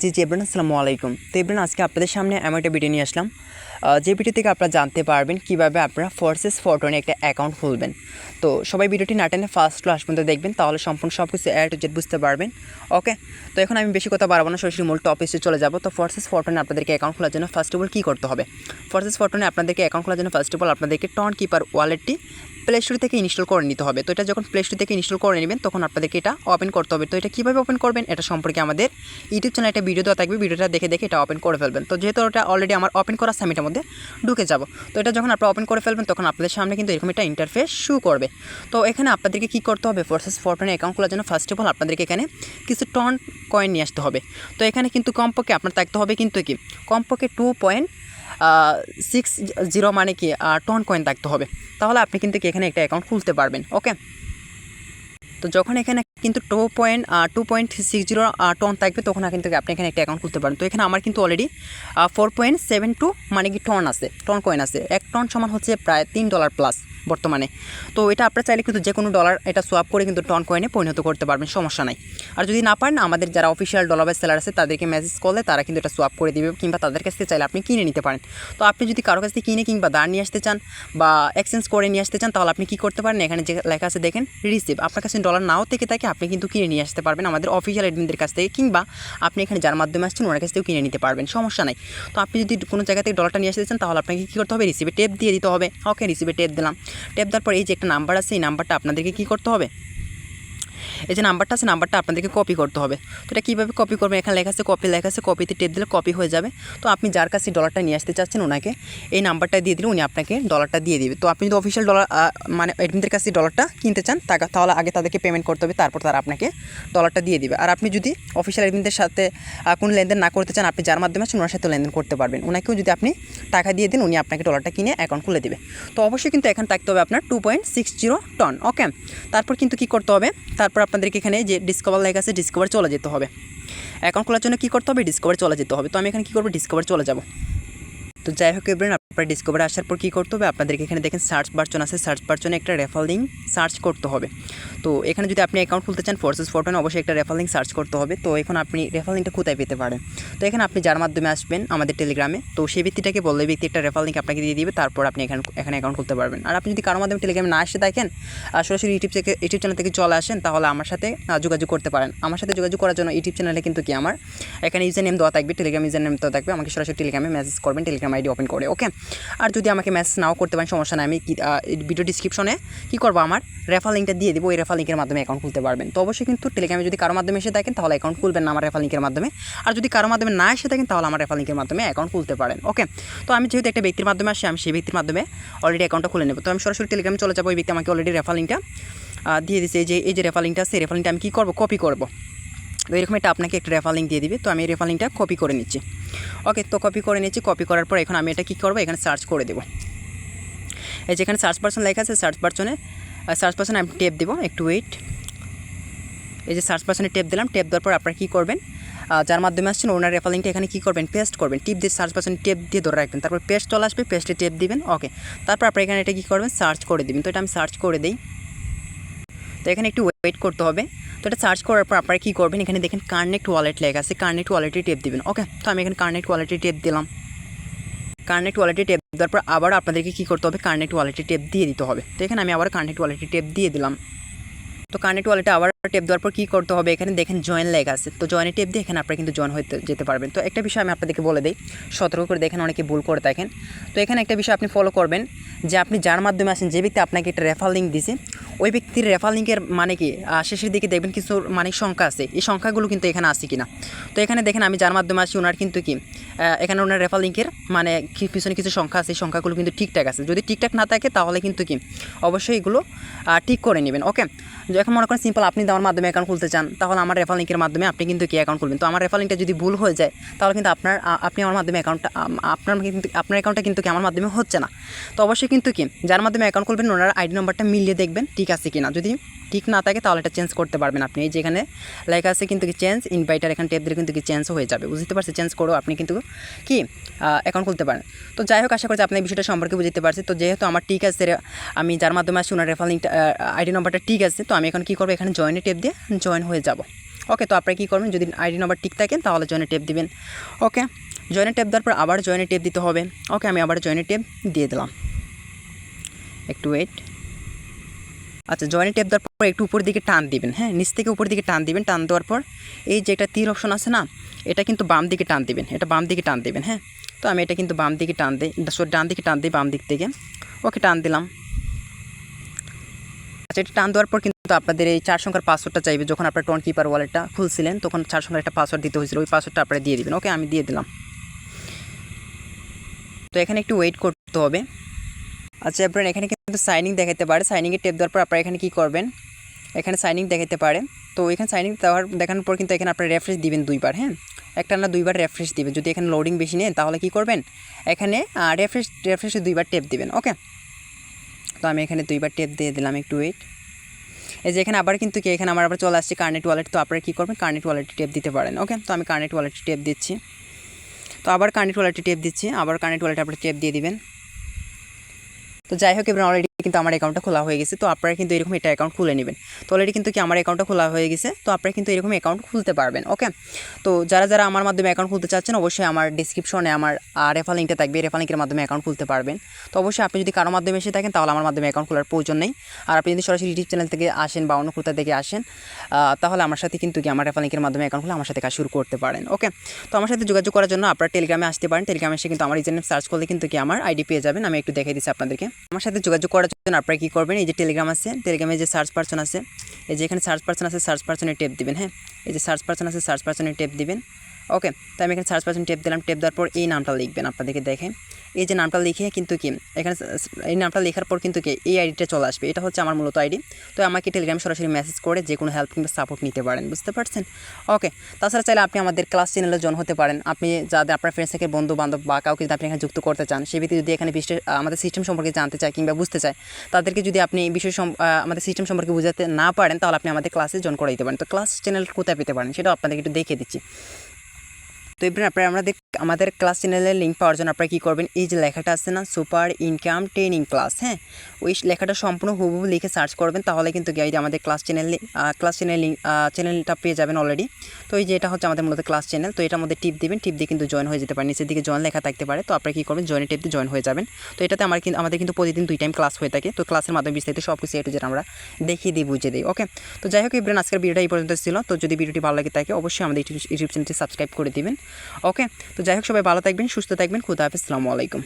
জি জি আসসালামু আলাইকুম। তো এব্রান আজকে আপনাদের সামনে এমন একটা ভিডিও নিয়ে আসলাম। যে ভিডিও থেকে আপনারা জানতে পারবেন কীভাবে আপনারা ফোর্সেস ফটোনে একটা অ্যাকাউন্ট খুলবেন। তো সবাই ভিডিওটি না টেনে ফার্স্ট ক্লাস পর্যন্ত দেখবেন, তাহলে সম্পূর্ণ সব কিছু অ্যাড জেড বুঝতে পারবেন। ওকে তো এখন আমি বেশি কথা বাড়াবো না, সরাসরি মূল টপিসে চলে যাব। তো ফোর্সেস ফটোনে আপনাদেরকে অ্যাকাউন্ট খোলার জন্য ফার্স্ট অফ অল কী করতে হবে? ফোর্সেস ফটোনে আপনাদেরকে অ্যাকাউন্ট খোলার জন্য ফার্স্ট অফ অল আপনাদেরকে টন কিপার ওয়ালেটটি প্লে স্টোর থেকে ইনস্টল করে নিতে হবে। তো এটা যখন প্লে স্টোর থেকে ইনস্টল করে নেবেন, তখন আপনাদেরকে এটা ওপেন করতে হবে। তো এটা কীভাবে ওপেন করবেন, এটা সম্পর্কে আমাদের ইউটিউব চ্যানেলে একটা ভিডিও দেওয়া থাকবে। ভিডিওটা দেখে দেখে এটা ওপেন করে ফেলবেন। তো যেহেতু ওটা অলরেডি আমার ওপেন করা সামিটের মধ্যে ঢুকে যাব। তো এটা যখন আপনারা ওপেন করে ফেলবেন, তখন আপনাদের সামনে কিন্তু এরকম একটা ইন্টারফেস শু করবে। তো এখানে আপনাদেরকে কী করতে হবে ফোর্সেস ফোরটনে অ্যাকাউন্ট খোলার জন্য ফার্স্ট অফ অল আপনাদেরকে এখানে কিছু টন কয়েন নিয়ে আসতে হবে। তো এখানে কিন্তু কমপক্ষে আপনার থাকতে হবে কিন্তু কি, কমপক্ষে টু পয়েন্ট সিক্স জিরো মানে কি টন কয়েন থাকতে হবে। তাহলে আপনি কিন্তু কি এখানে একটা অ্যাকাউন্ট খুলতে পারবেন ওকে তো যখন এখানে কিন্তু two point two point six zero ton থাকবে, তখন কিন্তু আপনি এখানে একটা অ্যাকাউন্ট খুলতে পারেন। তো এখানে আমার কিন্তু already four point seven two মানে কি টন আছে টন কয়েন আছে। এক টন সমান হচ্ছে প্রায় তিন ডলার প্লাস বর্তমানে। তো এটা আপনারা চাইলে কিন্তু যে কোনো ডলার এটা সোয়াপ করে কিন্তু টন কয়েনে পরিণত করতে পারবেন, সমস্যা নাই। আর যদি না পারেন, আমাদের যারা অফিসিয়াল ডলার বাই সেলার আছে, তাদেরকে মেসেজ করলে তারা কিন্তু এটা সোয়াপ করে দিবে কিংবা তাদের কাছ থেকে চাইলে আপনি কিনে নিতে পারেন। তো আপনি যদি কারও কাছ থেকে কিনে কিংবা দাঁড় নিয়ে আসতে চান বা এক্সচেঞ্জ করে নিয়ে আসতে চান, তাহলে আপনি কী করতে পারেন? এখানে যে লেখা আছে, দেখেন রিসিভ আপনার কাছে ডলার নাও থেকে থাকে, আপনি কিন্তু কিনে নিয়ে আসতে পারবেন আমাদের অফিসিয়াল এডমিনদের কাছ থেকে কিংবা আপনি এখানে যার মাধ্যমে আসছেন, ওনার কাছ থেকেও কিনে নিতে পারবেন, সমস্যা নাই। তো আপনি যদি কোনো জায়গা থেকে ডলারটা নিয়ে আসতে চান, তাহলে আপনাকে কী করতে হবে? রিসিভে টেপ দিয়ে দিতে হবে। ওকে রিসিভে টেপ দিলাম। টেপ দেওয়ার পর এই যে একটা নাম্বার আছে এই নাম্বারটা আপনাদেরকে কী করতে হবে? এই যে নাম্বারটা আছে, নাম্বারটা আপনাদেরকে কপি করতে হবে। তো এটা কীভাবে কপি করবেন? এখানে লেখা আছে কপি লেখা আছে কপিতে টেপ দিলে কপি হয়ে যাবে। তো আপনি যার কাছে ডলারটা নিয়ে আসতে চাচ্ছেন ওনাকে, এই নাম্বারটা দিয়ে দিলে উনি আপনাকে ডলারটা দিয়ে দিবে। তো আপনি যদি অফিসিয়াল ডলার মানে এডমিনদের কাছে ডলারটা কিনতে চান তাহলে আগে তাদেরকে পেমেন্ট করতে হবে, তারপর তারা আপনাকে ডলারটা দিয়ে দিবে। আর আপনি যদি অফিসিয়াল এডমিনদের সাথে কোনো লেনদেন না করতে চান, আপনি যার মাধ্যমে আছেন, ওনার সাথে লেনদেন করতে পারবেন। ওনাকেও যদি আপনি টাকা দিয়ে দিন, উনি আপনাকে ডলারটা কিনে অ্যাকাউন্ট খুলে দেবে। তো অবশ্যই কিন্তু এখানে থাকতে হবে আপনার two point six zero ton okay তারপর কিন্তু কী করতে হবে? তারপর আপনাদেরকে এখানে যে ডিসকভার লেখা আছে ডিসকভার চলে যেতে হবে। অ্যাকাউন্ট খোলার জন্য কী করতে হবে? ডিসকভার চলে যেতে হবে। তো আমি এখানে কী করব? ডিসকভার চলে যাব। তো যাই হোক এবার আপনার ডিসকভার আসার পর কী করতে হবে? আপনাদেরকে এখানে দেখেন সার্চ বার্চন আছে। সার্চ বার্চনে একটা রেফার লিঙ্ক সার্চ করতে হবে। তো এখানে যদি আপনি অ্যাকাউন্ট খুলতে চান ফোর্সেস ফোরটনে অবশ্যই একটা রেফার লিঙ্ক সার্চ করতে হবে। তো এখন আপনি রেফার লিঙ্কটা কোথায় পেতে পারেন? তো এখানে আপনি যার মাধ্যমে আসবেন, আমাদের টেলিগ্রামে তো সেই ব্যক্তিটাকে বললে ব্যক্তি একটা রেফার লিঙ্ক আপনাকে দিয়ে দিবে, তারপর আপনি এখানে এখানে অ্যাকাউন্ট খুলতে পারবেন। আর আপনি যদি কারোর মাধ্যমে টেলিগ্রামে না আসে দেখেন সরাসরি ইউটিউব থেকে ইউটিউব চ্যানেল থেকে চলে আসেন, তাহলে আমার সাথে যোগাযোগ করতে পারেন। আমার সাথে যোগাযোগ করার জন্য ইউটিউব চ্যানেলে কিন্তু কি আমার? এখানে ইউজার নেম দেওয়া থাকবে টেলিগ্রাম ইউজার নেম দেওয়া থাকবে। আমাকে সরাসরি টেলিগ্রামে মেসেজ করবেন টেলিগ্রাম আইডি ওপেন করে ওকে আর যদি আমাকে মেসেজ নাও করতে পারেন, সমস্যা নাই। আমি ভিডিও ডিসক্রিপশনে কী করব আমার? রেফার লিঙ্কটা দিয়ে দেবো, ওই রেফার লিঙ্কের মাধ্যমে অ্যাকাউন্ট খুলতে পারবেন। তো অবশ্যই কিন্তু টেলিগ্রামে যদি কারও মাধ্যমে এসে থাকেন, তাহলে অ্যাকাউন্ট খুলবেন না আমার রেফার লিঙ্কের মাধ্যমে। আর যদি কারও মাধ্যমে না এসে থাকেন, তাহলে আমার রেফার লিঙ্কের মাধ্যমে অ্যাকাউন্ট খুলতে পারেন। ওকে তো আমি যেহেতু একটা ব্যক্তির মাধ্যমে আসি, আমি সেই ব্যক্তির মাধ্যমে অলরেডি অ্যাকাউন্টটা খুলে নেব। তো আমি সরাসরি টেলিগ্রামে চলে যাব, ওই ব্যক্তি আমাকে অলরেডি রেফার লিঙ্কটা দিয়ে এই যে এই যে রেফার লিঙ্কটা সেই রেফার লিঙ্কটা আমি কী করব? কপি করব। তো এরকম একটা আপনাকে একটা রেফার লিঙ্ক দিয়ে দিবে। তো আমি রেফার লিঙ্কটা কপি করে নিচ্ছি। ওকে, তো কপি করে নিয়েছি কপি করার পর এখন আমি এটা কী করব? এখানে সার্চ করে দেবো। এই যেখানে সার্চ পার্সন লেখা আছে সার্চ পার্সনে সার্চ পার্সনে আমি টেপ দেবো, একটু ওয়েট এই যে সার্চ পার্সনে টেপ দিলাম টেপ দেওয়ার পর আপনারা কী করবেন? যার মাধ্যমে আসছেন, ওনার রেফার এখানে কী করবেন? পেস্ট করবেন। টিপ দিয়ে সার্চ পার্সনে টেপ দিয়ে ধরে রাখবেন। তারপর পেস্ট চলে আসবে পেস্টে টেপ দিবেন। ওকে, তারপর আপনারা এখানে এটা কী করবেন? সার্চ করে দিবেন। তো এটা আমি সার্চ করে দিই। তো এখানে একটু ওয়েট করতে হবে। তো এটা সার্চ করার পর আপনারা কী করবেন? এখানে দেখেন কার্নেক্ট ওয়ালেট লেখা আছে। কার্নেক্ট ওয়ালেটে টেপ দেবেন। ওকে তো আমি এখানে কার্নেক্ট ওয়ালেটে টেপ দিলাম। কার্নেক্ট ওয়ালেটে টেপ দেওয়ার পর আবার আপনাদেরকে কী করতে হবে? কার্নেক্ট ওয়ালেটে টেপ দিয়ে দিতে হবে। তো এখানে আমি আবার কার্নেক্ট ওয়ালেটে টেপ দিয়ে দিলাম। তো কানেক্ট ওয়ালেটে আবার টেপ দেওয়ার পর কী করতে হবে? এখানে দেখেন জয়েন লেগ আছে। তো জয়েনে টেপ দিয়ে এখানে আপনারা কিন্তু জয়েন হতে যেতে পারবেন। তো একটা বিষয় আমি আপনাদেরকে বলে দিই, সতর্ক করে দেখেন অনেকে ভুল করে দেখেন তো এখানে একটা বিষয় আপনি ফলো করবেন, যে আপনি যার মাধ্যমে আসেন যে ব্যক্তি আপনাকে একটা রেফার লিঙ্ক দিছে, ওই ব্যক্তির রেফার লিঙ্কের মানে কি? শেষের দিকে দেখবেন কিছু মানে সংখ্যা আছে। এই সংখ্যাগুলো কিন্তু এখানে আছে কিনা? তো এখানে দেখেন আমি যার মাধ্যমে আসি ওনার কিন্তু কি? এখানে ওনার রেফার লিঙ্কের মানে পিছনে কিছু সংখ্যা আছে, এই সংখ্যাগুলো কিন্তু ঠিকঠাক আছে। যদি ঠিকঠাক না থাকে, তাহলে কিন্তু কি? অবশ্যই এগুলো ঠিক করে নেবেন। ওকে এখন মনে করেন সিম্পল আপনি দেওয়ার মাধ্যমে অ্যাকাউন্ট খুলতে চান, তাহলে আমার রেফার লিঙ্কের মাধ্যমে আপনি কিন্তু কি অ্যাকাউন্ট খুলবেন। তো আমার রেফার লিঙ্কটা যদি ভুল হয়ে যায়, তাহলে কিন্তু আপনার আপনি আমার মাধ্যমে অ্যাকাউন্টটা আপনার কিন্তু, আপনার অ্যাকাউন্টটা কিন্তু কি আমার মাধ্যমে হচ্ছে না। তো অবশ্যই কিন্তু কি, যার মাধ্যমে অ্যাকাউন্ট খুলবেন, ওনার আইডি নম্বরটা মিলিয়ে দেখবেন, ঠিক আছে কি না যদি ঠিক না থাকে, তাহলে এটা চেঞ্জ করতে পারবেন আপনি। এই যেখানে লেখা আছে কিন্তু কি চেঞ্জ ইনভাইটার এখানে টেপ দিলে কিন্তু কি চেঞ্জ হয়ে যাবে। বুঝতে পারছি চেঞ্জ করেও আপনি কিন্তু কি অ্যাকাউন্ট খুলতে পারেন। তো যাই হোক, আশা করছি আপনি বিষয়টা সম্পর্কে বুঝতে পারছি তো যেহেতু আমার ঠিক আছে, আমি যার মাধ্যমে আসি ওনার রেফার লিঙ্কটা আইডি নাম্বারটা ঠিক আছে, তো আমি এখন কী করব? এখানে জয়েনে টেপ দিয়ে জয়েন হয়ে যাব। ওকে তো আপনারা কী করবেন? যদি আইডি নাম্বার ঠিক থাকেন তাহলে জয়েনে টেপ দিবেন। ওকে জয়েনে টেপ দেওয়ার পর আবার জয়েনে টেপ দিতে হবে। ওকে আমি আবার জয়েনে টেপ দিয়ে দিলাম। একটু ওয়েট আচ্ছা জয়েন্ট টেপ দেওয়ার পর একটু উপর দিকে টান দিবেন। হ্যাঁ নিচ থেকে উপর দিকে টান দিবেন। টান দেওয়ার পর এই যে একটা তীর অপশন আছে না, এটা কিন্তু বাম দিকে টান দিবেন। এটা বাম দিকে টান দিবেন হ্যাঁ? তো আমি এটা কিন্তু বাম দিকে টান দিই সরি ডান দিকে টান দিই, বাম দিক থেকে। ওকে টান দিলাম। আচ্ছা এটা টান দেওয়ার পর কিন্তু আপনাদের এই চার সংখ্যার পাসওয়ার্ডটা চাইবে, যখন আপনার টোন কিপার ওয়ালেটটা খুলছিলেন, তখন চার সংখ্যার একটা পাসওয়ার্ড দিতে হয়েছিল। ওই পাসওয়ার্ডটা আপনারা দিয়ে দিবেন। ওকে, আমি দিয়ে দিলাম। তো এখানে একটু ওয়েট করতে হবে। আচ্ছা আপনার এখানে কিন্তু সাইনিং দেখাতে পারে। সাইনিংয়ে টেপ দেওয়ার পর আপনারা এখানে কী করবেন? এখানে সাইনিং দেখাতে পারে। তো এখানে সাইনিং দেওয়ার, দেখানোর পর কিন্তু এখানে আপনার রেফ্রেশ দিবেন দুইবার হ্যাঁ? একটা না দুইবার রেফ্রেশ দিবেন। যদি এখানে লোডিং বেশি নেন, তাহলে কি করবেন? এখানে রেফ্রেশ রেফ্রেশে দুইবার টেপ দিবেন। ওকে? তো আমি এখানে দুইবার টেপ দিয়ে দিলাম, একটু ওয়েট এই যে এখানে আবার কিন্তু কি, এখানে আমার আবার চলে আসছে কার্নেট ওয়ালেট, তো আপনারা কী করবেন? কার্নেট ওয়ালেটে টেপ দিতে পারেন, ওকে? তো আমি কার্নেট ওয়ালেটে টেপ দিচ্ছি। তো আবার কার্নেট ওয়ালেটে টেপ দিচ্ছি, আবার কার্নেট ওয়ালেটে আপনার টেপ দিয়ে দিবেন। তো যাই হোক, এবার অলরেডি কিন্তু আমার অ্যাকাউন্টটা খোলা হয়ে গেছে। তো আপনারা কিন্তু এরকম এটা অ্যাকাউন্ট খুলে নেবেন। তো অলরেডি কিন্তু কি আমার অ্যাকাউন্টটা খোলা হয়ে গেছে? তো আপনারা কিন্তু এরকম অ্যাকাউন্ট খুলতে পারবেন ওকে তো যারা যারা আমার মাধ্যমে অ্যাকাউন্ট খুলতে চাচ্ছেন, অবশ্যই আমার ডিসক্রিপশনে আমার রেফার লিঙ্কটা থাকবে। রেফার লিঙ্কের মাধ্যমে অ্যাকাউন্ট খুলতে পারবেন। তো অবশ্যই আপনি যদি কারও মাধ্যমে এসে থাকেন, তাহলে আমার মাধ্যমে অ্যাকাউন্ট খোলার প্রয়োজন নেই। আর আপনি যদি সরাসরি ইউটিউব চ্যানেল থেকে আসেন বা অন্য কোথা থেকে আসেন তাহলে আমার সাথে কিন্তু কি আমার রেফার লিঙ্কের মাধ্যমে অ্যাকাউন্ট খুলে আমার সাথে কাজ শুরু করতে পারেন ওকে তো আমার সাথে যোগাযোগ করার জন্য আপনারা টেলিগ্রামে আসতে পারেন। টেলিগ্রামে এসে কিন্তু আমার ইজেনে সার্চ করলে কিন্তু কি আমার আইডি পেয়ে যাবেন। আমি একটু দেখাই দিচ্ছি আপনাদেরকে। আমার সাথে যোগাযোগ করার জন্য আপনারা কী করবেন? এই যে টেলিগ্রাম আছে টেলিগ্রামে যে সার্চ পার্সন আছে, এই যে এখানে সার্চ পার্সন আছে সার্চ পার্সনে টেপ দিবেন হ্যাঁ? এই যে সার্চ পার্সন আছে সার্চ পার্সনে টেপ দিবেন। ওকে তো আমি এখানে সার্চ পার্সন টেপ দিলাম টেপ দেওয়ার পর এই নামটা লিখবেন, আপনাদেরকে দেখেন। এই যে নামটা লিখে কিন্তু কি, এখানে এই নামটা লেখার পর কিন্তু কি, এই আইডিটা চলে আসবে। এটা হচ্ছে আমার মূলত আইডি। তো আমাকে টেলিগ্রামে সরাসরি মেসেজ করে যে কোনো হেল্প কিংবা সাপোর্ট নিতে পারেন, বুঝতে পারছেন? ওকে তাছাড়া চাইলে আপনি আমাদের ক্লাস চ্যানেলে জন হতে পারেন। আপনি যাদের, আপনার ফ্রেন্ডস থেকে বন্ধু বান্ধব বা কাউকে যদি আপনি এখানে যুক্ত করতে চান, সে ব্যক্তি যদি এখানে বিশেষ আমাদের সিস্টেম সম্পর্কে জানতে চায় কিংবা বুঝতে চায়, তাদেরকে যদি আপনি বিষয় আমাদের সিস্টেম সম্পর্কে বুঝাতে না পারেন, তাহলে আপনি আমাদের ক্লাসে জয়েন করে দিতে পারেন। তো ক্লাস চ্যানেল কোথায় পেতে পারেন, সেটাও আপনাদেরকে একটু দেখিয়ে দিচ্ছি। তো এবার আপনারা আমাদের আমাদের ক্লাস চ্যানেলের লিঙ্ক পাওয়ার জন্য আপনারা কী করবেন? এই যে লেখাটা আছে না সুপার ইনকাম ট্রেনিং ক্লাস হ্যাঁ? ওই লেখাটা সম্পূর্ণ হুবহু লিখে সার্চ করবেন, তাহলে কিন্তু যে আমাদের ক্লাস চ্যানেল ক্লাস চ্যানেল চ্যানেলটা পেয়ে যাবেন অলরেডি তো এই যে এটা হচ্ছে আমাদের মূলত ক্লাস চ্যানেল তো এটার মধ্যে টিপ দিবেন টিপ দিয়ে কিন্তু জয়েন হয়ে যেতে পারে। নিচের দিকে জয়েন লেখা থাকতে পারে, তো আপনারা কী করবেন? জয়েন টিপ দিয়ে জয়েন হয়ে যাবেন। তো এটাতে আমার কিন্তু আমাদের কিন্তু প্রতিদিন দুই টাইম ক্লাস হয়ে থাকে, তো ক্লাসের মাধ্যমে বিস্তারিত সব কিছু এটু যেটা আমরা দেখিয়ে দিই, বুঝিয়ে দিই ওকে তো যাই হোক এবার আজকের ভিডিওটা এই পর্যন্ত ছিল। তো যদি ভিডিওটি ভালো লাগে থাকে, অবশ্যই আমাদের ইউটিউব চ্যানেলটি সাবস্ক্রাইব করে দিবেন ওকে তো যাই হোক সবাই ভালো থাকবেন সুস্থ থাকবেন খুদা হাফিজ আলাইকুম।